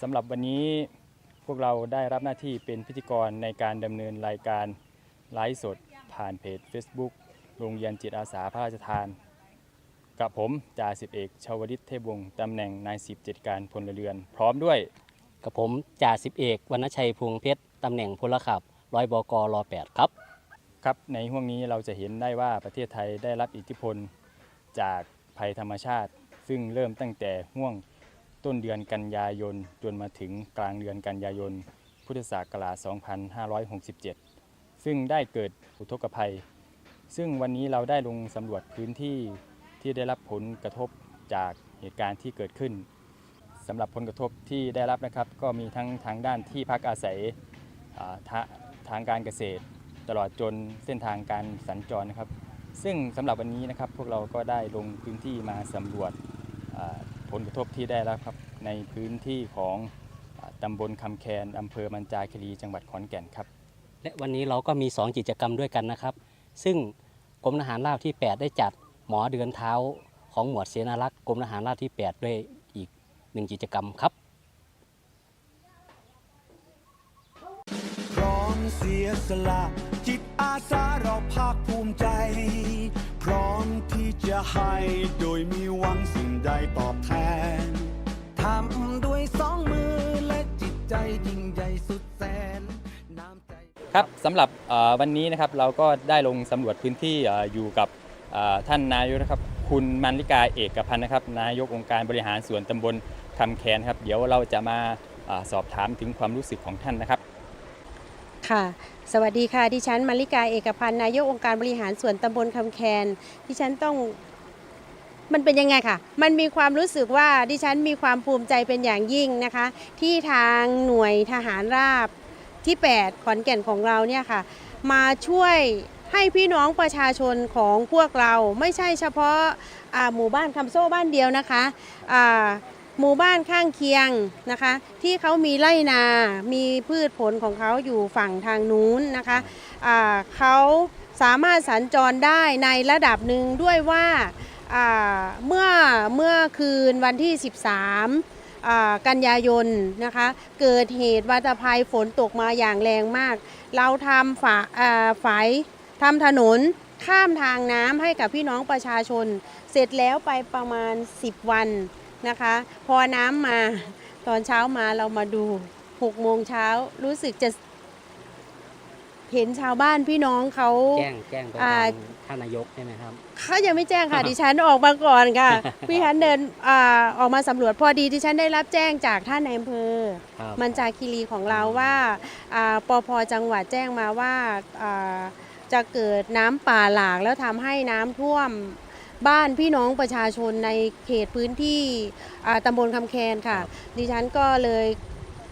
สำหรับวันนี้พวกเราได้รับหน้าที่เป็นพิธีกรในการดำเนินรายการไลฟ์สดผ่านเพจ Facebook โรงเรียนจิตอาสาพระราชทาน กับผมจ่าสิบเอกชาวลิตเทพวงศ์ตำแหน่งนายสิบจิตการพลเรือน พร้อมด้วย กับผมจ่าสิบเอกวรรณชัยพวงเพชรตำแหน่งพลขับร้อยบกรอ8ครับ ครับในห่วงนี้เราจะเห็นได้ว่าประเทศไทยได้รับอิทธิพลจากภัยธรรมชาติ ซึ่งเริ่มตั้งแต่ห่วง ต้นเดือนกันยายน จนมาถึงกลางเดือนกันยายน พุทธศักราช 2567 ซึ่งได้เกิดอุทกภัย ซึ่งวันนี้เราได้ลงสำรวจพื้นที่ที่ได้รับผลกระทบจากเหตุการณ์ที่เกิดขึ้นสำหรับผลกระทบที่ได้รับนะครับ ก็มีทั้งทางด้านที่พักอาศัยททางการเกษตร ตลอดจนเส้นทางการสัญจรนะครับ ซึ่งสำหรับวันนี้นะครับพวกเราก็ได้ลงพื้นที่มาสำรวจ ผลกระทบที่ได้รับครับในพื้นที่ของอ่าตำบลคำแคนอำเภอมันจาคีรีจังหวัดขอนแก่นครับ และวันนี้เราก็มี 2 กิจกรรมด้วยกันนะครับ ซึ่งกรมทหารราบที่ 8 ได้จัดหมอเดือนเท้าของหมวดเสนารักษ์กรมทหารราบที่ 8 ด้วยอีกหนึ่งกิจกรรมครับพร้อมเสียสละจิตอาสาเราภาคภูมิใจพ ร้อมที่จะให้โดยมีหวังสิ่งใดตอบแทน ทำด้วยสองมือและจิตใจยิ่งใหญ่สุดแสน น้ำใจ ครับสำหรับเอ่อวันนี้นะครับเราก็ได้ลงสำรวจพื้นที่เอ่ออยู่กับเอ่อท่านนายกนะครับคุณมันลิกาเอกพันธ์นะครับนายกองค์การบริหารส่วนตำบลคำแคนครับเดี๋ยวเราจะมาอ่าสอบถามถึงความรู้สึกของท่านนะครับ ค่ะ สวัสดีค่ะ ดิฉันมาริกาเอกพันธ์นายกองค์การบริหารส่วนตำบลคำแคน ดิฉันต้องมันเป็นยังไงค่ะมันมีความรู้สึกว่าดิฉันมีความภูมิใจเป็นอย่างยิ่งนะคะ ที่ทางหน่วยทหารราบที่ 8 ขอนแก่นของเราเนี่ยค่ะ มาช่วยให้พี่น้องประชาชนของพวกเราไม่ใช่เฉพาะหมู่บ้านคำโซ่บ้านเดียวนะคะ หมู่บ้านข้างเคียงนะคะ ที่เขามีไร่นา มีพืชผลของเขาอยู่ฝั่งทางนู้นนะคะอ่าเขาสามารถสัญจรได้ในระดับหนึ่งด้วยว่าเมื่อเมื่อคืนวันที่ 13 กันยายนนะคะ เกิดเหตุวัตภัยฝนตกมาอย่างแรงมาก เราทำฝาอ่าฝายทำถนนข้ามทางน้ำให้กับพี่น้องประชาชน เสร็จแล้วไปประมาณ 10 วัน นะคะ พอน้ำมาตอนเช้ามาเรามาดู6โมงเช้ารู้สึกจะเห็นชาวบ้านพี่น้องเขา แจ้งแจ้งไปอ่าทางท่านนายกใช่ไหมครับ เขายังไม่แจ้งค่ะ ดิฉันออกมาก่อนค่ะ พี่ฉันเดินอาออกมาสำรวจพอดีดิฉันได้รับแจ้งจากท่านในอำเภอ ครับมันจาคีรีของเราว่าอ่าปพจังหวัดแจ้งมาว่าอ่าจะเกิดน้ำป่าหลากแล้วทำให้น้ำท่วม บ้านพี่น้องประชาชนในเขตพื้นที่อ่าตำบลคำแคนค่ะ ดิฉันก็เลย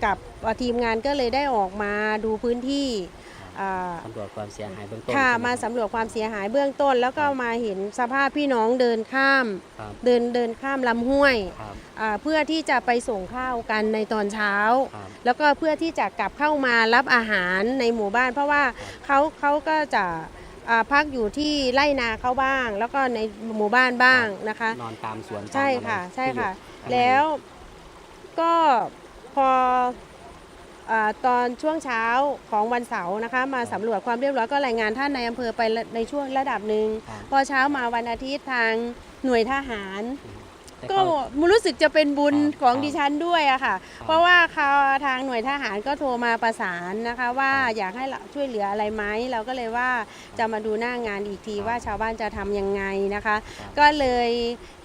กับอ่าทีมงานก็เลยได้ออกมาดูพื้นที่อ่าสำรวจความเสียหายเบื้องต้นค่ะใช่ไหมาครับสำรวจความเสียหายเบื้องต้น แล้วก็มาเห็นสภาพพี่น้องเดินข้ามครับเดินเดินข้ามลำห้วยครับอ่าเพื่อที่จะไปส่งข้าวกันในตอนเช้าครับแล้วก็เพื่อที่จะกลับเข้ามารับอาหารในหมู่บ้าน เพราะว่าเขาเขาก็จะอ่า พักอยู่ที่ไร่นาเขาบ้าง แล้วก็ในหมู่บ้านบ้างนะคะ นอนตามสวนใช่ตามอไรค่ะใช่ที่อยู่ค่ะข้างในแล้วก็พออาตอนช่วงเช้าของวันเสาร์นะคะ มาสำรวจความเรียบร้อยก็รายงานท่านในอำเภอไปในช่วงระดับหนึ่งครับพอเช้ามาวันอาทิตย์ทางหน่วยทหารแต่ก็เขา รู้สึกจะเป็นบุญครับของครับดิฉันด้วยอะค่ะครับเพราะว่าเขาทางหน่วยทหารก็โทรมาประสานนะคะ ว่าครับอยากให้เราช่วยเหลืออะไรไหมเราก็เลยว่าจะมาดูหน้างานอีกทีครับว่าชาวบ้านจะทำยังไงนะคะครับก็เลย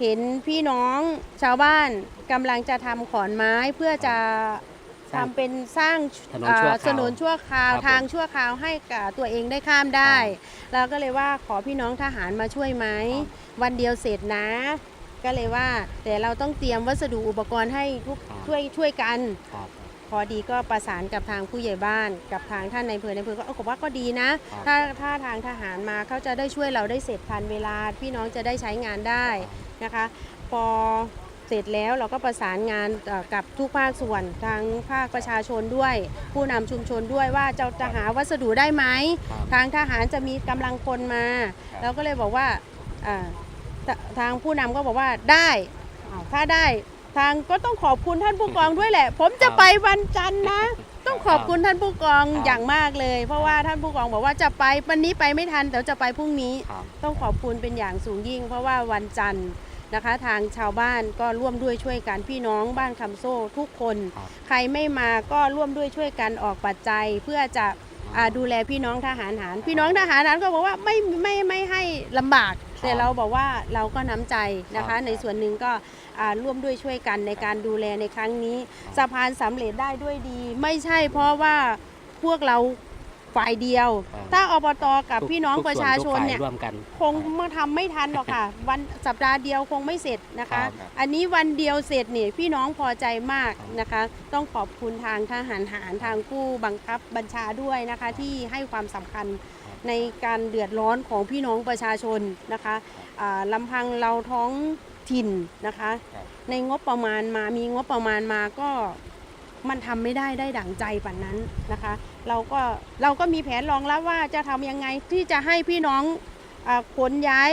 เห็นพี่น้องชาวบ้านกำลังจะทำขอนไม้เพื่อจะสร้างทำเป็นสร้างถนนชั่วคราวอ่าถนนชั่วคราวครับผมทางชั่วคราวให้กับตัวเองได้ข้ามได้ เราก็เลยว่าขอพี่น้องทหารมาช่วยไหม วันเดียวเสร็จนะ ก็เลยว่าแต่เราต้องเตรียมวัสดุอุปกรณ์ให้ทุกครับช่วยช่วยกัน ครับ พอดีก็ประสานกับทางผู้ใหญ่บ้าน กับทางท่านในายอำเภอในายอำเภอก็เออผมว่าก็ดีนะ ครับ ถ้าถ้าทางทหารมาเขาจะได้ช่วยเราได้เสร็จทันเวลาพี่น้องจะได้ใช้งานได้นะคะ พอเสร็จแล้วเราก็ประสานงานเอ่อกับทุกภาคส่วนทางภาคประชาชนด้วย ผู้นำชุมชนด้วยว่าจะจะหาวัสดุได้ไหม ครับ ทางทหารจะมีกำลังคนมาเราก็เลยบอกว่าอ่า ททางผู้นำก็บอกว่าได้อ้าวถ้าได้ทางก็ต้องขอบคุณท่านผู้กองด้วยแหละ ผมจะครับไปวันจันทร์นะ ต้องขอบคุณท่านผู้กองครับอย่างมากเลย เพราะว่าท่านผู้กองบอกว่าจะไปวันนี้ไปไม่ทันแต่จะไปพรุ่งนี้ครับต้องขอบคุณเป็นอย่างสูงยิ่ง เพราะว่าวันจันทร์นะคะทางชาวบ้านก็ร่วมด้วยช่วยกันพี่น้องบ้านคำโซ่ทุกคนครับใครไม่มาก็ร่วมด้วยช่วยกันออกปัจจัยเพื่อจะอ่า ดูแลพี่น้องทหารหารพี่น้องทหารหารก็บอกว่าไม่ไม่ไม่ให้ลำบาก แต่เราบอกว่าเราก็น้ำใจนะครัคะบในส่วนหนึ่งก็อ่าร่วมด้วยช่วยกันในการดูแลในครั้งนี้สะพานสำเร็จได้ด้วยดี ไม่ใช่เพราะว่าพวกเรา ฝ่ายเดียวครับถ้าอบตกับทุกพี่น้องทุกประชาชนทุกฝ่เนี่ยร่วมกัน คงมาทำไม่ทันหรอกค่ะ วันสัปดาห์เดียวคงไม่เสร็จนะคะ ครับ อันนี้วันเดียวเสร็จเนี่ยพี่น้องพอใจมากครับนะคะ ต้องขอบคุณทางทหารหารทางผู้บังคับบัญชาด้วยนะคะ ที่ให้ความสำคัญในการเดือดร้อนของพี่น้องประชาชนนะคะอ่าลำพังเราท้องถิ่นนะคะ ครับ ในงบประมาณมามีงบประมาณมาก็มันทำไม่ได้ได้ดั่งใจป่านนั้นนะคะ เราก็เราก็มีแผนรองรับว่าจะทำยังไงที่จะให้พี่น้องอาขนย้าย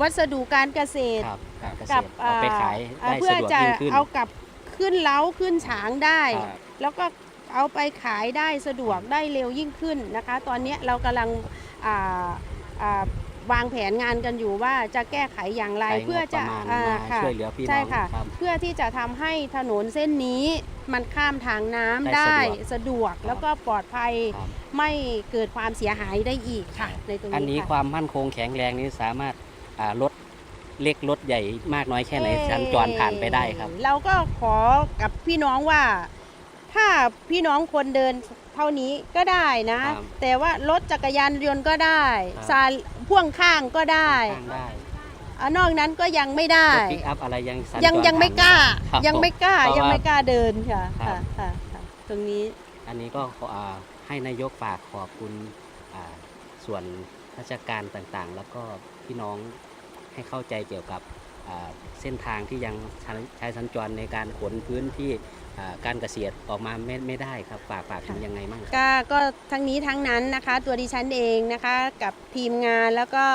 วัสดุการเกษตรครับการเกษกับตรเอาไปขายอ่าได้เพื่อสะดวกจะยิ่งขึ้น เอากลับขึ้นเล้าขึ้นฉางได้ ครับ แล้วก็เอาไปขายได้สะดวกได้เร็วยิ่งขึ้นนะคะ ตอนนี้เรากำลังอ่าอ่าวางแผนงานกันอยู่ว่าจะแก้ไขอย่างไรใช้งบเพื่อจะประมาณอ่ามาค่ะ ช่วยเหลือพี่น้ใช่องค่ะ ครับ เพื่อที่จะทำให้ถนนเส้นนี้ มันข้ามทางน้ำได้ได้สะดวกสะดวกแล้วก็ปลอดภัยครับ ไม่เกิดความเสียหายได้อีกค่ะ ในตรงอันนี้นี้ควาค่ะมมั่นคงแข็งแรงนี้สามารถอ่ารถเล็กรถใหญ่มากน้อยแค่ไหนเอ่อสัญจรผ่านไปได้ครับ เราก็ขอกับพี่น้องว่า ถ้าพี่น้องคนเดินเท่านี้ก็ได้นะ ครับแต่ว่ารถจักรยานยนต์ก็ได้ครับ ซาพ่วงข้างก็ได้ทางได้ อ่านอกนั้นก็ยังไม่ได้รถปิกอัพอะไรยังสัญจรยังยังไม่กล้า ครับยังไม่กล้าเพระยังไม่ว่กล้าเดินค่ะครัค่ะบค่ะค่ะตรงนี้ อันนี้ก็ขออ่าให้นายกฝากขอบคุณอ่าส่วนราชการต่างๆ แล้วก็พี่น้องให้เข้าใจเกี่ยวกับอ่าเส้นทางที่ยังใช้ใช้สัญจรในการขนพื้นที่อ่าการเกษตรออกมาไม่ไม่ได้ครับฝากฝากถึงยังไงบ้างครับ ก็ก็ทั้งนี้ทั้งนั้นนะคะ ตัวดิฉันเองนะคะกับทีมงานแล้วก็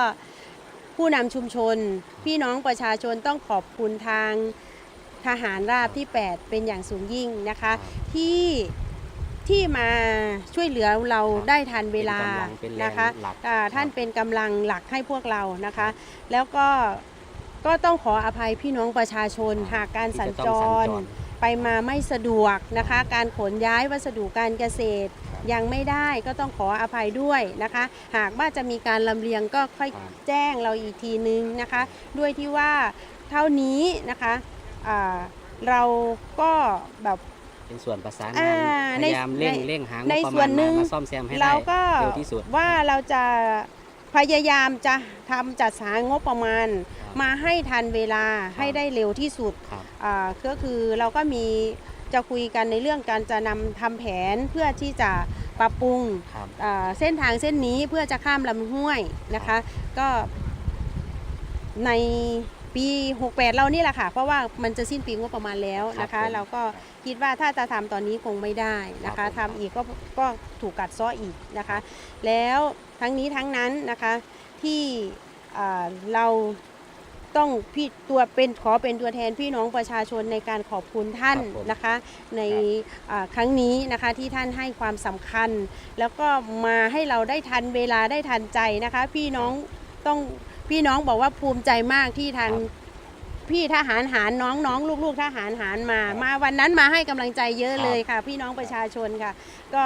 ผู้นำชุมชน พี่น้องประชาชนต้องขอบคุณทางทหารราบที่ 8 เป็นอย่างสูงยิ่งนะคะ ที่ที่มาช่วยเหลือเราครับได้ทันเวลาเป็นกำลังเป็นแรงนะคะหลักอ่าท่านเป็นกำลังหลักให้พวกเรานะคะ แล้วก็ก็ต้องขออภัยพี่น้องประชาชนหากการสัญที่ะจต้องรไปมาไม่สะดวกนะคะ การขนย้ายวัสดุการเกษตร ยังไม่ได้ก็ต้องขออภัยด้วยนะคะ หากว่าจะมีการลำเลียงก็ค่อยครับแจ้งเราอีกทีนึงนะคะ ด้วยที่ว่าเท่านี้นะคะอ่าเราก็แบบ เป็นส่วนประสานอ่างานในพยายามเร่งในเร่งหางบในประส่วมาณนหนึ่มาง มาซ่อมแซมให้ได้เราก็เร็วที่สุด ว่าเราจะพยายามจะทำจัดสรรงบประมาณ ครับมาให้ทันเวลาให้ได้เร็วที่สุดครับ อ่าก็คือเราก็มี จะคุยกันในเรื่องการจะนำทำแผนเพื่อที่จะปรับปรุงครับ อ่าเส้นทางเส้นนี้เพื่อจะข้ามลำห้วยนะคะ ก็ในปี 68 เรานี่แหละค่ะ เพราะว่ามันจะสิ้นปีงบประมาณแล้วนะครัคะ บผมเราก็คิดว่าถ้าจะทำตอนนี้คงไม่ได้นะครัคะบผม ทำอีกก็ก็ถูกกัดเซ้ออีกนะคะ แล้วทั้งนี้ทั้งนั้นนะคะที่อ่าเรา ต้องพี่ตัวเป็นขอเป็นตัวแทนพี่น้องประชาชนในการขอบคุณท่านครับผมนะคะ ในอ่าครั้งนี้นะคะที่ท่านให้ความสำคัญ แล้วก็มาให้เราได้ทันเวลาได้ทันใจนะคะ พี่น้องต้องพี่น้องบอกว่าภูมิใจมากที่ทางครับ พี่ทหารหารน้องน้องลูกๆทหารหารมา มาวันนั้นมาให้กำลังใจเยอะเลยค่ะ พี่น้องประชาชนค่ะ ก็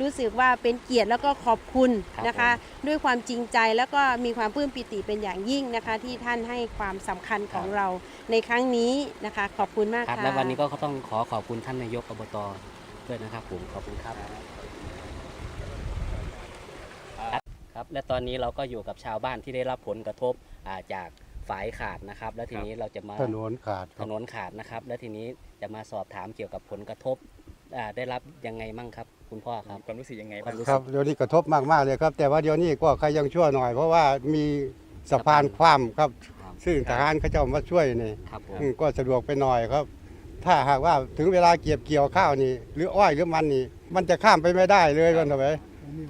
รู้สึกว่าเป็นเกียรติแล้วก็ขอบคุณครับนะคะ ด้วยความจริงใจแล้วก็มีความปลื้มปิติเป็นอย่างยิ่งนะคะ ที่ท่านให้ความสำคัญของเราในครั้งนี้นะคะ ขอบคุณมากครับค่ะและวันนี้ก็ต้องขอขอบคุณท่านนายกอบตด้วยนะครับผมขอบคุณครับครับ และตอนนี้เราก็อยู่กับชาวบ้านที่ได้รับผลกระทบอ่าจาก ฝายขาดนะครับ และทีนี้เราจะมาถนนขาดคถรับนนขาดนะครับ และทีนี้จะมาสอบถามเกี่ยวกับผลกระทบอ่าได้รับยังไงมั่งครับ คุณพ่อครับ ความรู้สึกยังไงคบ้างวามรู้คสึรับกเดี๋ยวนี้กระทบมากๆเลยครับ แต่ว่าเดี๋ยวนี้ก็ใครยังชั่วหน่อย เพราะว่ามีสะพานคว่ำครับครับซึ่งทหารเขาจะมาช่วยนี่ครับผมอืมก็สะดวกไปหน่อยครับ ถ้าหากว่าถึงเวลาเก็บเกี่ยวข้าวนี่ หรืออ้อยหรือมันนี่ มันจะข้ามไปไม่ได้เลยกันทำไม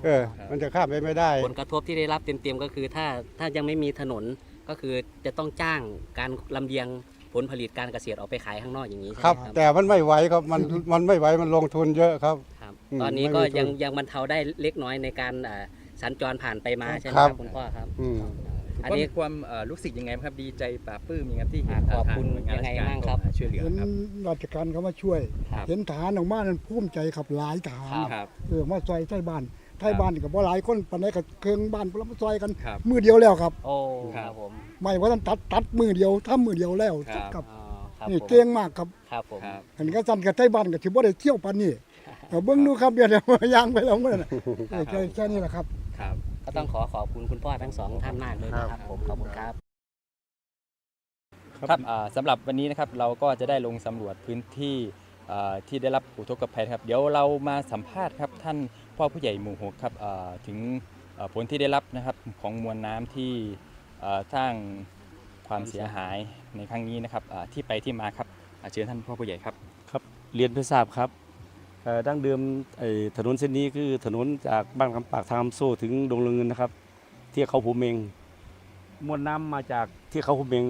เออ มันจะข้ามไปไม่ได้ ผลกระทบที่ได้รับเต็มๆก็คือถ้าถ้ายังไม่มีถนน ก็คือจะต้องจ้างการลำเลียงผลผลิตการเกษตรออกไปขายข้างนอกอย่างนี้ใช่ไหครับมครับ แต่มันไม่ไหวครับมันมันไม่ไหวมันลงทุนเยอะครับ ครับอืมตอนนี้ไม่ก็มีทุนยังยังบรรเทาได้เล็กน้อยในการอ่าสัญจรผ่านไปมาใช่ไหมคครัรับ บคุณพ่อครับ อืม อันนี้มีความเอ่อรู้สึกยังไงบ้างครับดีใจปลาบปลื้มยังไงที่เห็นอ่าขอบคุณทางหน่วงานยังไงราชกบ้างครับ เข้มช่วยเหลือเห็นครับ ราชการเขามาช่วย ครับ เห็นทหารออกมานั้นภูมิใจขับหลายทหารครับ เออมาซอยไทยบ้าน ไทยบ้านนี่ก็บ่หลายคนปานใดก็เครื่องบ้านพวกเรามาซอยกันครับ มือเดียวแล้วครับ โอ้ครับครับผมไม่ว่าท่านตัดตัดมือเดียวทำมือเดียวแล้วครับ ครับอ๋อครับนี่ผมเก่งมากครับครับผมครับ อันนี้ก็สั่นกับไทยบ้านก็ถือบ่ได้เที่ยวปานนี้เอาเบิ่งดูครับเดี๋ยวเดี๋ยวย่างไปแล้วมื้อนั้นน่ะเออแค่แค่นี้แหละครับ ครับ ก็ต้องขอขอบคุณคุณพ่อทั้งสองท่านมากเลยนะครับผมขอบคุณครับ ครับอ่าสำหรับวันนี้นะครับเราก็จะได้ลงสำรวจพื้นที่อ่าที่ได้รับอุทกภัยนะครับ เดี๋ยวเรามาสัมภาษณ์ครับท่าน พ่อผู้ใหญ่หมู่หกครับถึงผลที่ได้รับนะครับของมวลน้ำที่สร้างความเสียหายในครั้งนี้นะครับที่ไปที่มาครับเชิญท่านพ่อผู้ใหญ่ครับครับ เรียนเพื่อทราบครับดั้งเดิมถนนเส้นนี้คือถนนจากบ้านคำปากทางโซ่ถึงดงละเงินนะครับ ที่เขาภูเมงมวลน้ำมาจากที่เขาภูเมง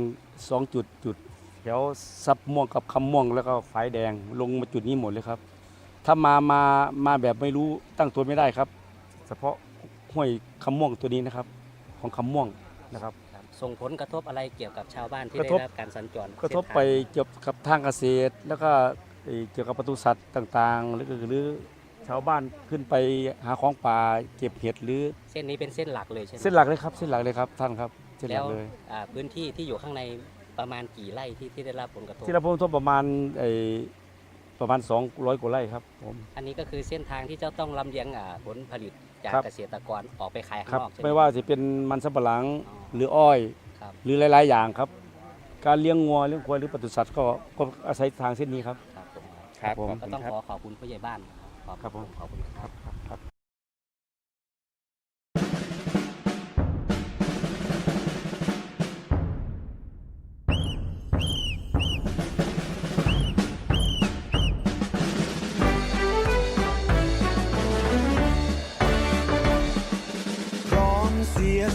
สองจุดจุดแถวซับม่วงกับคำม่วงแล้วก็ฝายแดงลงมาจุดนี้หมดเลยครับ ถ้ามามามาแบบไม่รู้ตั้งตัวไม่ได้ครับ เฉพาะห้วยคำม่วงตัวนี้นะครับ ของคำม่วงนะครับ ครับส่งผลกระทบอะไรเกี่ยวกับชาวบ้านที่กระได้ทบ รับการสัญจรกระทบเส้นทางไปเกี่ยวกับทางเกษตร แล้วก็เอ่อเกี่ยวกับปศุสัตว์ต่างๆ หรือหรือชาวบ้านขึ้นไปหาของป่าเก็บเห็ดหรือเส้นนี้เป็นเส้นหลักเลยใช่ไหมเส้นหลักเลยครับ เส้นหลักเลยครับท่านครับเส้นหแล้ลัวกเลย อ่าพื้นที่ที่อยู่ข้างในประมาณกี่ไร่ที่ที่ได้รับผลกระทบที่เราพบทบประมาณไอ้ ประมาณ 200กว่าไร่ครับผม อันนี้ก็คือเส้นทางที่จะต้องลำเลียงอ่าผลผลิตจากครับ เกษตรกรออกไปขายข้างครับนอกใช่ไหมไม่ว่าจะเป็นมันสำปะหลังอ๋อ หรืออ้อย ครับ หรือหลาย ๆ อย่างครับ การเลี้ยงงัวเลี้ยงควายหรือปศุสัตว์ก็ก็อาศัยทางเส้นนี้ครับ ครับผม ครับผมขอบก็คุณต้องครับขอขอบคุณผู้ใหญ่บ้าน ครับครับผม ขอบคุณครับ ครับ